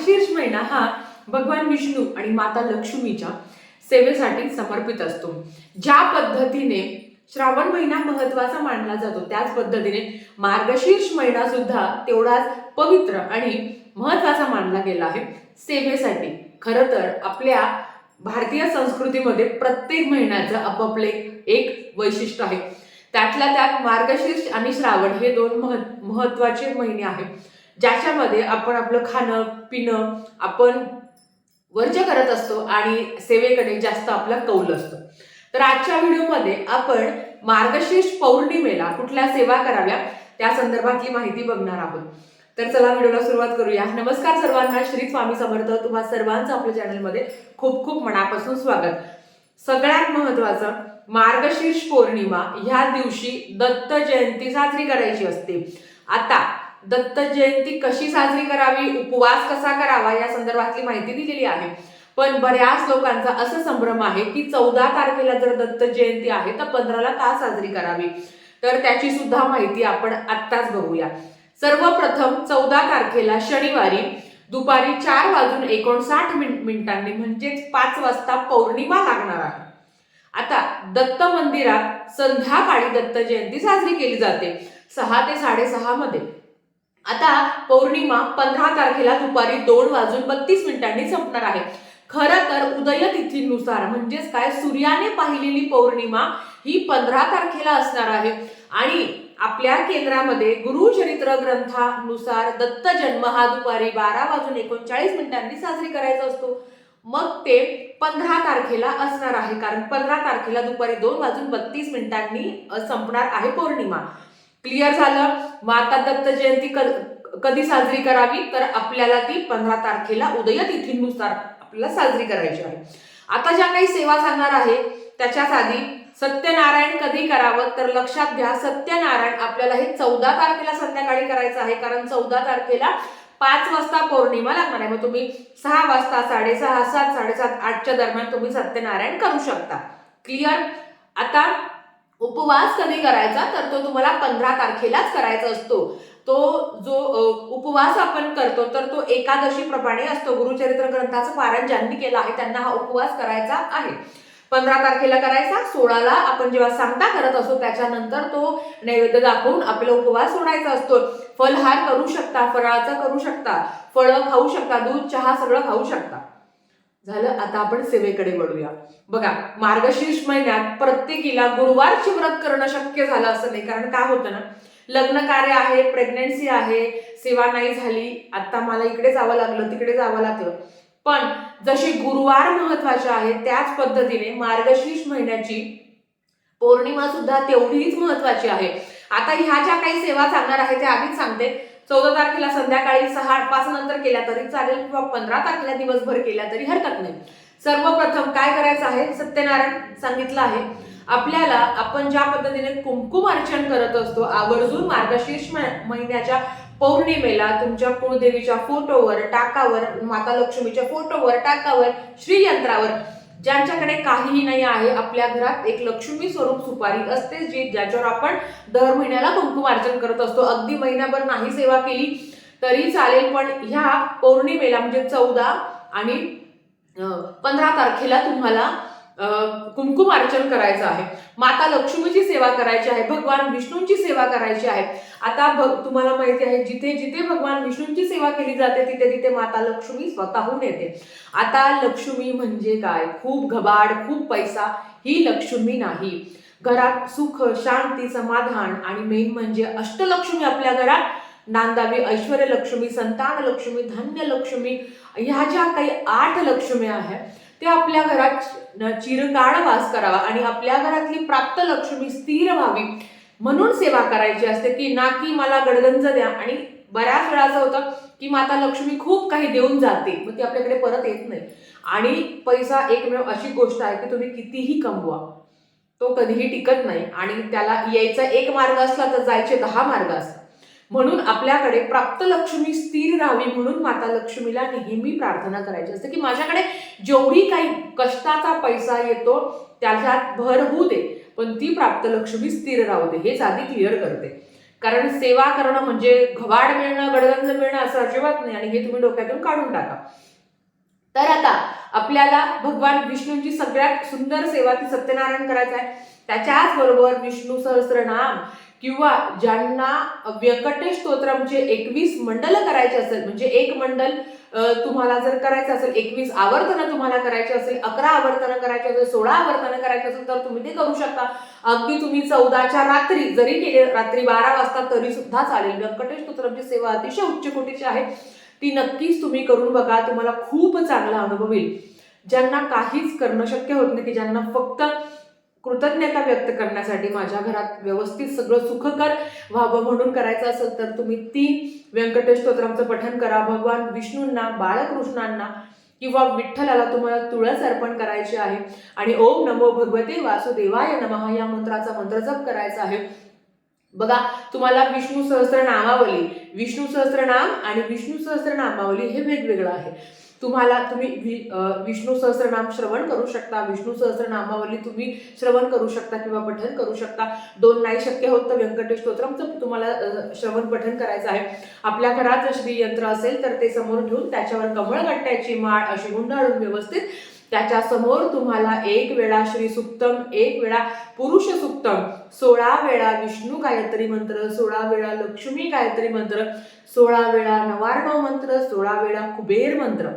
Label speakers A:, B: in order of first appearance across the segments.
A: मार्गशीर्ष महिना हा भगवान विष्णू आणि माता लक्ष्मीच्या सेवेसाठी समर्पित असतो. ज्या पद्धतीने श्रावण महिना महत्त्वाचा मानला जातो त्याच पद्धतीने मार्गशीर्ष महिना सुद्धा तेवढाच पवित्र आणि महत्त्वाचा मानला गेला आहे. सेवेसाठी. खरं तर आपल्या भारतीय संस्कृतीमध्ये प्रत्येक महिन्याचं आपापले एक वैशिष्ट्य आहे. त्यातल्या त्यात मार्गशीर्ष आणि श्रावण हे दोन महत्त्वाचे महिने आहेत. ज्याच्यामध्ये आपण आपलं खाणं पिणं आपण वर्ज करत असतो आणि सेवेकडे जास्त आपला कौल असतो. तर आजच्या व्हिडिओमध्ये आपण मार्गशीर्ष पौर्णिमेला कुठल्या सेवा कराव्या त्या संदर्भातली माहिती बघणार आहोत. तर चला व्हिडिओला सुरुवात करूया. नमस्कार सर्वांना. श्री स्वामी समर्थ. तुम्हा सर्वांचं आपल्या चॅनलमध्ये खूप खूप मनापासून स्वागत. सगळ्यात महत्वाचं मार्गशीर्ष पौर्णिमा ह्या दिवशी दत्त जयंती साजरी करायची असते. आता दत्त जयंती कशी साजरी करावी उपवास कसा करावा या संदर्भातली माहिती दिलेली आहे. पण बऱ्याच लोकांचा असं संभ्रम आहे की चौदा तारखेला जर दत्त जयंती आहे तर पंधराला का साजरी करावी? तर त्याची सुद्धा माहिती आपण आत्ताच बघूया. सर्वप्रथम चौदा तारखेला शनिवारी दुपारी चार वाजून एकोणसाठ मिनिटांनी म्हणजेच पाच वाजता पौर्णिमा लागणार आहे. आता दत्त मंदिरात संध्याकाळी दत्त जयंती साजरी केली जाते सहा ते साडेसहा मध्ये. आता पौर्णिमा पंधरा तारखेला दुपारी दोन वाजून बत्तीस मिनिटांनी संपणार आहे. खर तर उदय तिथीनुसार म्हणजेच काय? सूर्याने पाहिलेली पौर्णिमा ही पंधरा तारखेला असणार आहे. आणि आपल्या केंद्रामध्ये गुरुचरित्र ग्रंथानुसार दत्त जन्म हा दुपारी बारा वाजून एकोणचाळीस मिनिटांनी साजरी करायचा असतो. मग ते पंधरा तारखेला असणार आहे कारण पंधरा तारखेला दुपारी दोन वाजून बत्तीस मिनिटांनी संपणार आहे पौर्णिमा. क्लिअर झालं. माता दत्त जयंती कधी साजरी करावी? तर आपल्याला ती पंधरा तारखेला उदय तिथीनुसार आपल्याला साजरी करायची आहे. आता ज्या काही सेवा सांगणार आहे त्याच्याच आधी सत्यनारायण कधी करावं? तर लक्षात घ्या सत्यनारायण आपल्याला हे चौदा तारखेला संध्याकाळी करायचं आहे. कारण चौदा तारखेला पाच वाजता पौर्णिमा लागणार आहे. मग तुम्ही सहा वाजता साडेसहा सात साडेसात आठच्या दरम्यान तुम्ही सत्यनारायण करू शकता. क्लिअर? आता उपवास कधी करायचा? तर तो तुम्हाला पंधरा तारखेलाच करायचा असतो. तो जो उपवास आपण करतो तर तो एकादशीप्रमाणे असतो. गुरुचरित्र ग्रंथाचं पारायण ज्यांनी केलं आहे त्यांना हा उपवास करायचा आहे. पंधरा तारखेला करायचा सोळाला आपण जेव्हा सांगता करत असतो त्याच्यानंतर तो नैवेद्य दाखवून आपला उपवास सोडायचा असतो. फलहार करू शकता फराळाचा करू शकता फळं खाऊ शकता दूध चहा सगळं खाऊ शकता. झालं आता आपण सेवेकडे वळूया. बघा मार्गशीर्ष महिन्यात प्रत्येकीला गुरुवारची व्रत करणं शक्य झालं असं नाही. कारण काय होतं ना लग्न कार्य आहे प्रेग्नन्सी आहे सेवा नाही झाली आता मला इकडे जावं लागलं तिकडे जावं लागलं. पण जशी गुरुवार महत्त्वाचे आहे त्याच पद्धतीने मार्गशीर्ष महिन्याची पौर्णिमा सुद्धा तेवढीच महत्वाची आहे. आता ह्या ज्या काही सेवा सांगणार आहे त्या आधीच सांगते. चौदा तारखेला संध्याकाळी सहा पाच नंतर केल्या तरी चालेल किंवा पंधरा तारखेला दिवसभर केल्या तरी हरकत नाही. सर्वप्रथम काय करायचं आहे? सत्यनारायण सांगितलं आहे. आपल्याला आपण ज्या पद्धतीने कुमकुम अर्चन करत असतो आवर्जून मार्गशीर्ष महिन्याच्या पौर्णिमेला तुमच्या कुळदेवीच्या फोटोवर टाकावर माता लक्ष्मीच्या फोटोवर टाकावर श्रीयंत्रावर ज्यांच्याकडे काहीही नाही आहे आपल्या घरात एक लक्ष्मी स्वरूप सुपारी असते जी ज्याच्यावर आपण दर महिन्याला कुंकुमार्चन करत असतो. अगदी महिनाभर नाही सेवा केली तरी चालेल पण ह्या पौर्णिमेला म्हणजे चौदा आणि पंधरा तारखेला तुम्हाला कुमकुम अर्चन करायचं आहे. माता लक्ष्मीची सेवा करायची आहे भगवान विष्णूंची सेवा करायची आहे. आता भग तुम्हाला माहिती आहे जिथे जिथे भगवान विष्णूंची सेवा केली जाते तिथे तिथे माता लक्ष्मी स्वतःहून येते. आता लक्ष्मी म्हणजे काय? खूप घबाड खूप पैसा ही लक्ष्मी नाही. घरात सुख शांती समाधान आणि मेन म्हणजे अष्टलक्ष्मी आपल्या घरात. नांदावी ऐश्वर्य लक्ष्मी संतान लक्ष्मी धन्य लक्ष्मी ह्या ज्या काही आठ लक्ष्मी आहेत ते आपल्या घरात चिरकाळ वास करावा आणि आपल्या घरातली प्राप्त लक्ष्मी स्थिर व्हावी. म्हणून सेवा करायची असते की ना की मला गडगंज द्या. आणि बऱ्याच वेळा असं होतं की माता लक्ष्मी खूप काही देऊन जाते. मग ती आपल्याकडे परत येत नाही. आणि पैसा एकमेव अशी गोष्ट आहे की तुम्ही कितीही कमवा तो कधीही टिकत नाही. आणि त्याला यायचा एक मार्ग असला तर जायचे दहा मार्ग असतात. म्हणून आपल्याकडे प्राप्त लक्ष्मी स्थिर राहावी म्हणून माता लक्ष्मीला नेहमी प्रार्थना करायची असते की माझ्याकडे जेवढी काही कष्टाचा पैसा येतो त्याच्यात भर होऊ दे पण ती प्राप्त लक्ष्मी स्थिर राहू दे. हेच आधी क्लिअर करते. कारण सेवा करणं म्हणजे घवाड मिळणं गडगंज मिळणं असं अजिबात नाही आणि हे तुम्ही डोक्यातून काढून टाका. तर आता आपल्याला भगवान विष्णूंची सगळ्यात सुंदर सेवा ती सत्यनारायण करायचं आहे. त्याच्याच बरोबर विष्णू सहस्रनाम किंवा ज्यांना व्यंकटेश स्तोत्रमचे एकवीस मंडल करायचे असेल म्हणजे एक मंडल तुम्हाला जर करायचं असेल एकवीस आवर्तनं तुम्हाला करायचे असेल अकरा आवर्तनं करायचे असेल सोळा आवर्तनं करायचे असेल तर तुम्ही ते करू शकता. अगदी तुम्ही चौदाच्या रात्री जरी केले रात्री बारा वाजता तरी सुद्धा चालेल. व्यंकटेश स्तोत्रमची सेवा अतिशय उच्च कोटीची आहे. ती नक्कीच तुम्ही करून बघा तुम्हाला खूप चांगला अनुभव येईल. ज्यांना काहीच करणं शक्य होत नाही की ज्यांना फक्त कृतज्ञता व्यक्त करण्यासाठी माझ्या घरात व्यवस्थित सगळं सुखकर व्हावं म्हणून करायचं असेल तर तुम्ही तीन व्यंकटेश स्तोत्रांचं पठन करा. भगवान विष्णूंना बाळकृष्णांना किंवा विठ्ठलाला तुम्हाला तुळस अर्पण करायची आहे. आणि ओम नमो भगवते वासुदेवाय नमः या मंत्राचा मंत्रजप करायचा आहे. बघा तुम्हाला विष्णू सहस्त्र नामावली विष्णू सहस्त्रनाम आणि विष्णू सहस्र नामावली हे वेगवेगळं आहे. तुम्हाला तुम्ही वि- विष्णू सहस्रनाम श्रवण करू शकता. विष्णू सहस्रनामावली तुम्ही श्रवण करू शकता किंवा पठन करू शकता. दोन नाही शक्य होत तर व्यंकटेश स्तोत्रमचं तुम्हाला श्रवण पठन करायचं आहे. आपल्या घरात जर श्री यंत्र असेल तर ते समोर ठेवून त्याच्यावर कमळगट्ट्याची माळ अशी गुंडाळून व्यवस्थित त्याच्यासमोर तुम्हाला एक वेळा श्री सुक्तम एक वेळा पुरुष सुक्तम सोळा वेळा विष्णू गायत्री मंत्र सोळा वेळा लक्ष्मी गायत्री मंत्र सोळा वेळा नवार्णव मंत्र सोळा वेळा कुबेर मंत्र.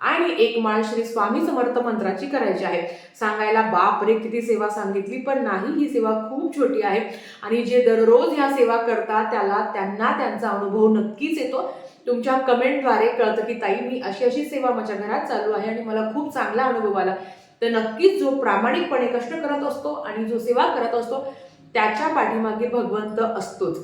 A: आणि एक माळ श्री स्वामी समर्थ मंत्राची करायची आहे. सांगायला बाप रे किती सेवा सांगितली पण नाही ही सेवा खूप छोटी आहे. आणि जे दररोज ह्या सेवा करतात त्याला त्यांना त्यांचा अनुभव नक्कीच येतो. तुमच्या कमेंटद्वारे कळतं की ताई मी अशी अशी सेवा माझ्या घरात चालू आहे आणि मला खूप चांगला अनुभव आला. तर नक्कीच जो प्रामाणिकपणे कष्ट करत असतो आणि जो सेवा करत असतो त्याच्या पाठीमागे भगवंत असतोच.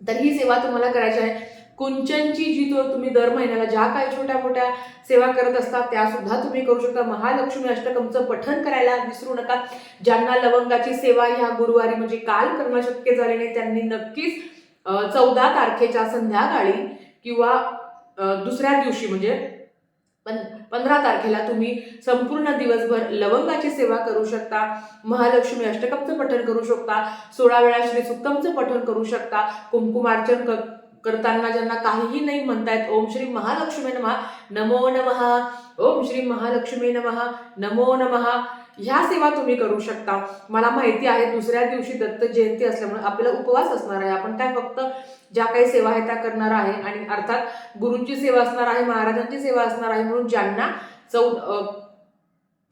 A: तर ही सेवा तुम्हाला करायची आहे. कुंचनची जी तो तुम्ही दर महिन्याला ज्या काही छोट्या मोठ्या सेवा करत असतात त्या सुद्धा तुम्ही करू शकता. महालक्ष्मी अष्टकमचं पठन करायला विसरू नका. ज्यांना लवंगाची सेवा ह्या गुरुवारी म्हणजे काल करणं शक्य झाले नाही त्यांनी नक्कीच चौदा तारखेच्या संध्याकाळी किंवा दुसऱ्या दिवशी म्हणजे पण पंधरा तारखेला तुम्ही संपूर्ण दिवसभर लवंगाची सेवा करू शकता महालक्ष्मी अष्टकमचं पठण करू शकता सोळा वेळा श्री सुक्तमचं पठण करू शकता कुंकुमार्चन क- करताना ज्यांना काहीही नाही म्हणतायत ओम श्री महालक्ष्मी नमः नमो नमः ओम श्री महालक्ष्मी नमः नमो नमः. ह्या सेवा तुम्ही करू शकता. मला माहिती आहे दुसऱ्या दिवशी दत्त जयंती असल्यामुळे आपल्याला उपवास असणार आहे. आपण काय फक्त ज्या काही सेवा आहे त्या करणार आहे आणि अर्थात गुरूंची सेवा असणार आहे महाराजांची सेवा असणार आहे म्हणून ज्यांना चौ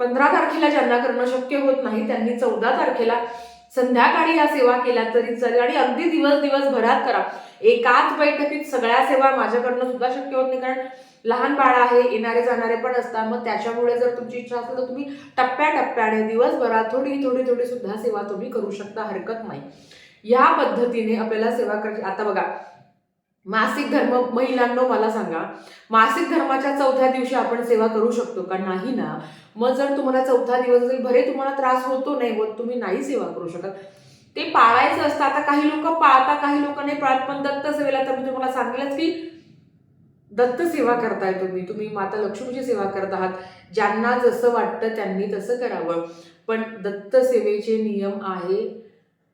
A: पंधरा तारखेला ज्यांना करणं शक्य होत नाही त्यांनी चौदा तारखेला संध्याकाळी या सेवा केल्या तरी चालेल. आणि अगदी दिवस दिवसभरात करा. एकाच बैठकीत सगळ्या सेवा माझ्याकडनं सुद्धा शक्य होत नाही. कारण लहान बाळ आहे येणारे जाणारे पण असतात. मग त्याच्यामुळे जर तुमची इच्छा असेल तर तुम्ही टप्प्याटप्प्याने दिवसभरात थोडी थोडी थोडी सुद्धा सेवा तुम्ही करू शकता. हरकत नाही. या पद्धतीने आपल्याला सेवा करायची. आता बघा मासिक धर्म महिलांनो मला सांगा. मासिक धर्माच्या चौथ्या दिवशी आपण सेवा करू शकतो का? नाही ना. मग जर तुम्हाला चौथा दिवस असेल भरे तुम्हाला त्रास होतो नाही होत तुम्ही नाही सेवा करू शकत. ते पाळायचं असतं. आता काही लोक पाळता काही लोक नाही पाळत पण दत्त सेवेला तर मी तुम्हाला सांगेलच की दत्त सेवा करताय तुम्ही. तुम्ही माता लक्ष्मीची सेवा करत आहात. ज्यांना जसं वाटतं त्यांनी तसं करावं. पण दत्त सेवेचे नियम आहे.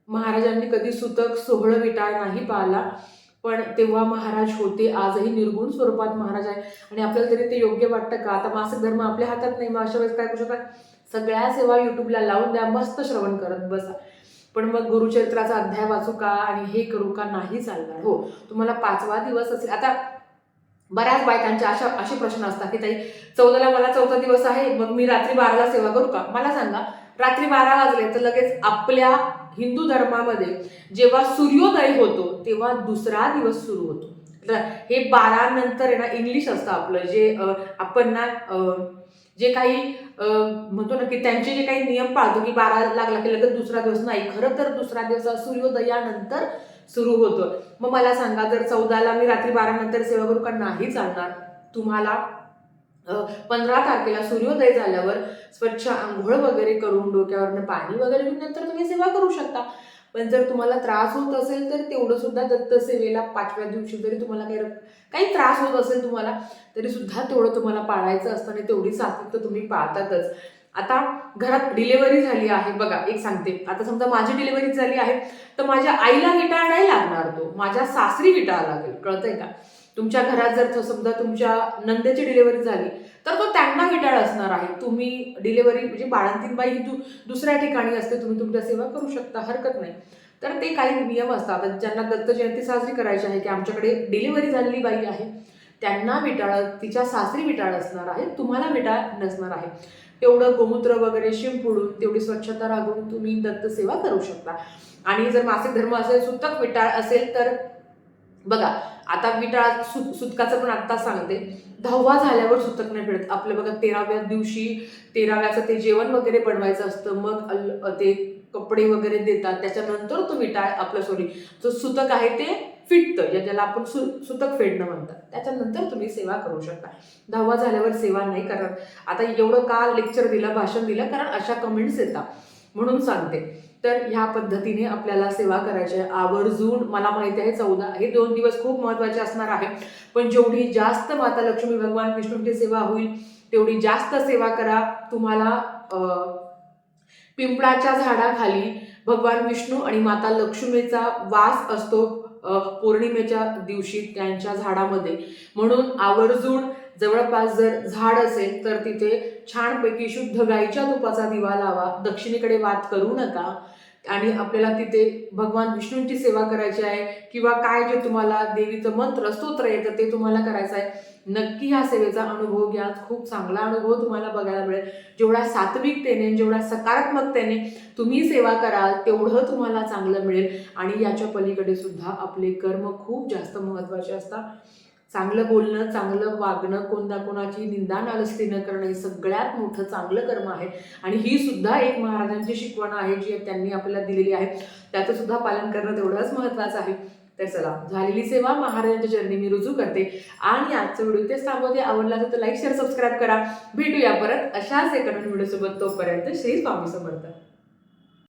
A: महाराजांनी कधी सुतक सोहळं विटाळ नाही पाळला. पण तेव्हा महाराज होते आजही निर्गुण स्वरूपात महाराज आहे. आणि आपल्याला तरी ते योग्य वाटतं का? आता मासिक धर्म आपल्या हातात नाही मग अशा वेळेस काय करू शकता सगळ्या सेवा युट्यूबला लावून द्या मस्त श्रवण करत बसा. पण मग गुरुचरित्राचा अध्याय वाचू का आणि हे करू का नाही चालणार. हो तुम्हाला पाचवा दिवस असेल. आता बऱ्याच बायकांच्या अशा असे प्रश्न असतात की ताई चौदाला मला चौथा दिवस आहे मग मी रात्री बाराला सेवा करू का? मला सांगा रात्री बारा वाजले तर लगेच आपल्या हिंदू धर्मामध्ये जेव्हा सूर्योदय होतो तेव्हा दुसरा दिवस सुरू होतो. तर हे बारा नंतर आहे ना इंग्लिश असतं आपलं. जे आपण ना जे काही म्हणतो ना की त्यांचे जे काही नियम पाळतो की बारा लागला की लगेच दुसरा दिवस नाही. खरं तर दुसरा दिवस सूर्योदयानंतर सुरू होतो. मग मला सांगा जर चौदाला मी रात्री बारा नंतर सेवा करू का नाही चालणार तुम्हाला पंधरा तारखेला सूर्योदय झाल्यावर स्वच्छ आंघोळ वगैरे करून डोक्यावरनं पाणी वगैरे घेऊन नंतर तुम्ही सेवा करू शकता. पण जर तुम्हाला त्रास होत असेल तर तेवढं सुद्धा दत्तसेवेला पाचव्या दिवशी जरी तुम्हाला काही काही त्रास होत असेल तुम्हाला तरी सुद्धा तेवढं तुम्हाला पाळायचं असतं आणि तेवढी सातत्य तर तुम्ही पाळतातच. आता घरात डिलेव्हरी झाली आहे. बघा एक सांगते. आता समजा माझी डिलेव्हरी झाली आहे तर माझ्या आईला विटाळ नाही लागणार तो. माझ्या सासरी विटाळ लागेल. कळतंय का? तुमच्या घरात जर तो समजा तुमच्या नंदेची डिलिव्हरी झाली तर तो त्यांना विटाळ असणार आहे. तुम्ही डिलिव्हरी म्हणजे बाळंतीन बाई ही दु दुसऱ्या ठिकाणी असते तुम्ही तुमच्या सेवा करू शकता हरकत नाही. तर ते काही नियम असतात. ज्यांना दत्त जयंती साजरी करायची आहे की आमच्याकडे डिलिव्हरी झालेली बाई आहे त्यांना विटाळ तिच्या सासरी विटाळ असणार आहे तुम्हाला विटाळ नसणार आहे. तेवढं गोमूत्र वगैरे शिंपडून तेवढी स्वच्छता राखून तुम्ही दत्त सेवा करू शकता. आणि जर मासिक धर्म असेल सुतक विटाळ असेल तर बघा आता विटाळ सु सुतकाचं पण आत्ता सांगते. दहावा झाल्यावर सुतक नाही भेटत. आपलं बघा तेराव्या दिवशी तेराव्याचं ते जेवण वगैरे बनवायचं असतं. मग अल- ते कपडे वगैरे देतात. त्याच्यानंतर तो विटाळ आपलं सॉरी जो सुतक आहे ते फिटतं या ज्याला आपण सु सुतक फेडणं म्हणतात. त्याच्यानंतर तुम्ही सेवा करू शकता. दहावा झाल्यावर सेवा नाही करत. आता एवढं का लेक्चर दिलं भाषण दिलं? कारण अशा कमेंट्स येतात. म्हणून सांगते. तर ह्या पद्धतीने आपल्याला सेवा करायची आहे. आवर्जून मला माहिती आहे चौदा हे दोन दिवस खूप महत्त्वाचे असणार आहे. पण जेवढी जास्त माता लक्ष्मी भगवान विष्णूंची सेवा होईल तेवढी जास्त सेवा करा. तुम्हाला पिंपळाच्या झाडाखाली भगवान विष्णू आणि माता लक्ष्मीचा वास असतो पौर्णिमेच्या दिवशी त्यांच्या झाडामध्ये. म्हणून आवर्जून जवळपास जर झाड असेल तर तिथे छानपैकी शुद्ध गाईच्या तुपाचा दिवा लावा दक्षिणेकडे वाद करू नका. आणि आपल्याला तिथे भगवान विष्णूंची सेवा करायची आहे किंवा काय जे तुम्हाला देवीचं मंत्र स्तोत्र येतं ते तुम्हाला करायचं आहे. नक्की ह्या सेवेचा अनुभव घ्या. खूप चांगला अनुभव तुम्हाला बघायला मिळेल. जेवढ्या सात्विकतेने जेवढ्या सकारात्मकतेने तुम्ही सेवा कराल तेवढं तुम्हाला चांगलं मिळेल. आणि याच्या पलीकडे सुद्धा आपले कर्म खूप जास्त महत्त्वाचे असतात. चांगलं बोलणं चांगलं वागणं कोणत्या कोणाची निंदा नालस्ती न करणं हे सगळ्यात मोठं चांगलं कर्म आहे. आणि ही सुद्धा एक महाराजांची शिकवण आहे जी त्यांनी आपल्याला दिलेली आहे. त्याचं सुद्धा पालन करणं तेवढंच महत्त्वाचं आहे. तर चला झालेली सेवा महाराजांच्या चरणी मी रुजू करते. आणि आजचा व्हिडिओ इथेच थांबवते. आवडला तर लाईक शेअर सबस्क्राईब करा. भेटूया परत अशाच एका नवीन व्हिडिओसोबत. तोपर्यंत श्री स्वामी समर्थ.